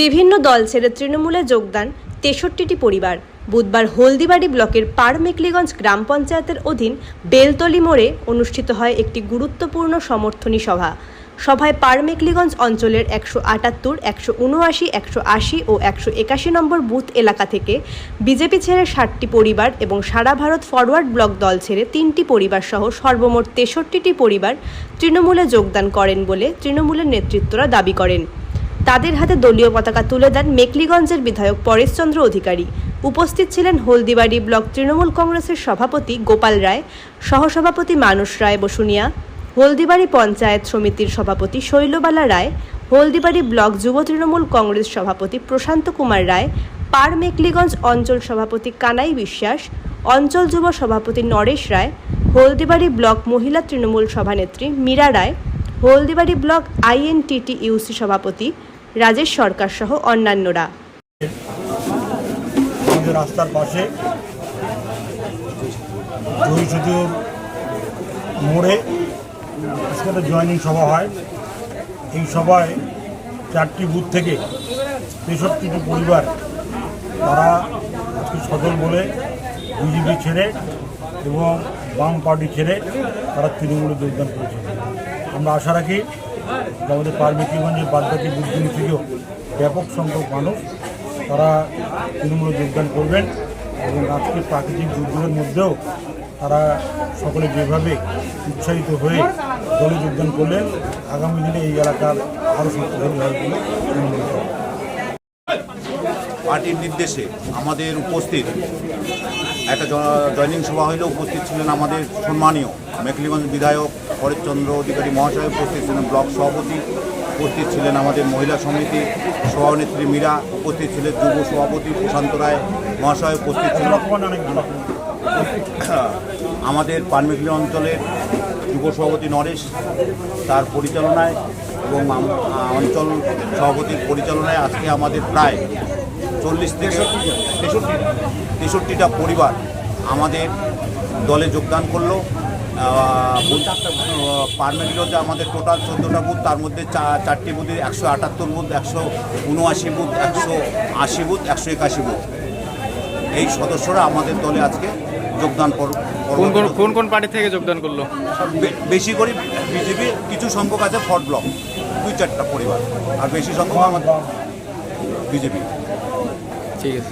বিভিন্ন দল ছেড়ে তৃণমূলে যোগদান তেষট্টিটি পরিবার। বুধবার হলদিবাড়ি ব্লকের পারমেকলিগঞ্জ গ্রাম পঞ্চায়েতের অধীন বেলতলি মোড়ে অনুষ্ঠিত হয় একটি গুরুত্বপূর্ণ সমর্থনী সভা। সভায় পারমেকলিগঞ্জ অঞ্চলের একশো আটাত্তর, একশো উনআশি, একশো আশি ও একশো একাশি নম্বর বুথ এলাকা থেকে বিজেপি ছেড়ে ষাটটি পরিবার এবং সারা ভারত ফরওয়ার্ড ব্লক দল ছেড়ে তিনটি পরিবার সহ সর্বমোট তেষট্টিটি পরিবার তৃণমূলে যোগদান করেন বলে তৃণমূলের নেতৃত্বরা দাবি করেন। তাদের হাতে দলীয় পতাকা তুলে দেন মেকলিগঞ্জের বিধায়ক পরেশচন্দ্র অধিকারী। উপস্থিত ছিলেন হলদিবাড়ি ব্লক তৃণমূল কংগ্রেসের সভাপতি গোপাল রায়, সহসভাপতি মানস রায় বসুনিয়া, হলদিবাড়ি পঞ্চায়েত সমিতির সভাপতি শৈলবালা রায়, হলদিবাড়ি ব্লক যুব তৃণমূল কংগ্রেস সভাপতি প্রশান্ত কুমার রায় পার মেকলিগঞ্জ অঞ্চল সভাপতি কানাই বিশ্বাস, অঞ্চল যুব সভাপতি নরেশ রায়, হলদিবাড়ি ব্লক মহিলা তৃণমূল সভানেত্রী Meera Roy, Haldibari block INTTUC সভাপতি রাজেশ সরকার সহ অন্যান্যরা। রাস্তার পাশে মোড়ে আজকে জয়নিং সভা হয়। এই সভায় চারটি বুথ থেকে তেষট্টিটি পরিবার তারা আজকে সদল বলে বিজেপি ছেড়ে এবং বাম পার্টি ছেড়ে তারা তৃণমূলে যোগদান করেছে। আমরা আশা রাখি আমাদের পার্বতীগঞ্জের বাদবাকি বুথগুলি থেকেও ব্যাপক সংখ্যক মানুষ তারা তৃণমূলে যোগদান করবেন এবং আজকে প্রাকৃতিক দুর্যোগের মধ্যেও তারা সকলে যেভাবে উৎসাহিত হয়ে দলে যোগদান করলেন, আগামী দিনে এই এলাকার আরও শক্তিশালী হবে। পার্টির নির্দেশে আমাদের উপস্থিত একটা জয়নিং সভা হইলে উপস্থিত ছিলেন আমাদের সম্মানীয় মেকলিগঞ্জ বিধায়ক পরেশচন্দ্র অধিকারী মহাশয় উপস্থিত ছিলেন ব্লক সভাপতি, উপস্থিত ছিলেন আমাদের মহিলা সমিতি সভানেত্রী মীরা, উপস্থিত ছিলেন যুব সভাপতি প্রশান্ত রায় মহাশয় উপস্থিত ছিলেন। আমাদের পানমেঘলি অঞ্চলের যুব সভাপতি নরেশ তার পরিচালনায় এবং অঞ্চল সভাপতির পরিচালনায় আজকে আমাদের প্রায় চল্লিশ থেকে তেষট্টি তেষট্টিটা পরিবার আমাদের দলে যোগদান করল। পারমেগলিতে আমাদের টোটাল চোদ্দোটা বুথ তার মধ্যে চা- চারটি বুথে একশো আটাত্তর বুথ একশো উনআশি বুথ একশো আশি বুথ একশো একাশি বুথ। এই সদস্যরা আমাদের দলে আজকে যোগদান কোন কোন পার্টি থেকে যোগদান করল? বেশি করে বিজেপি কিছু সংখ্যক আছে ফর্ট ব্লক দুই চারটা পরিবার। আর বেশি সংখ্যক আমাদের বিজেপি। ঠিক আছে।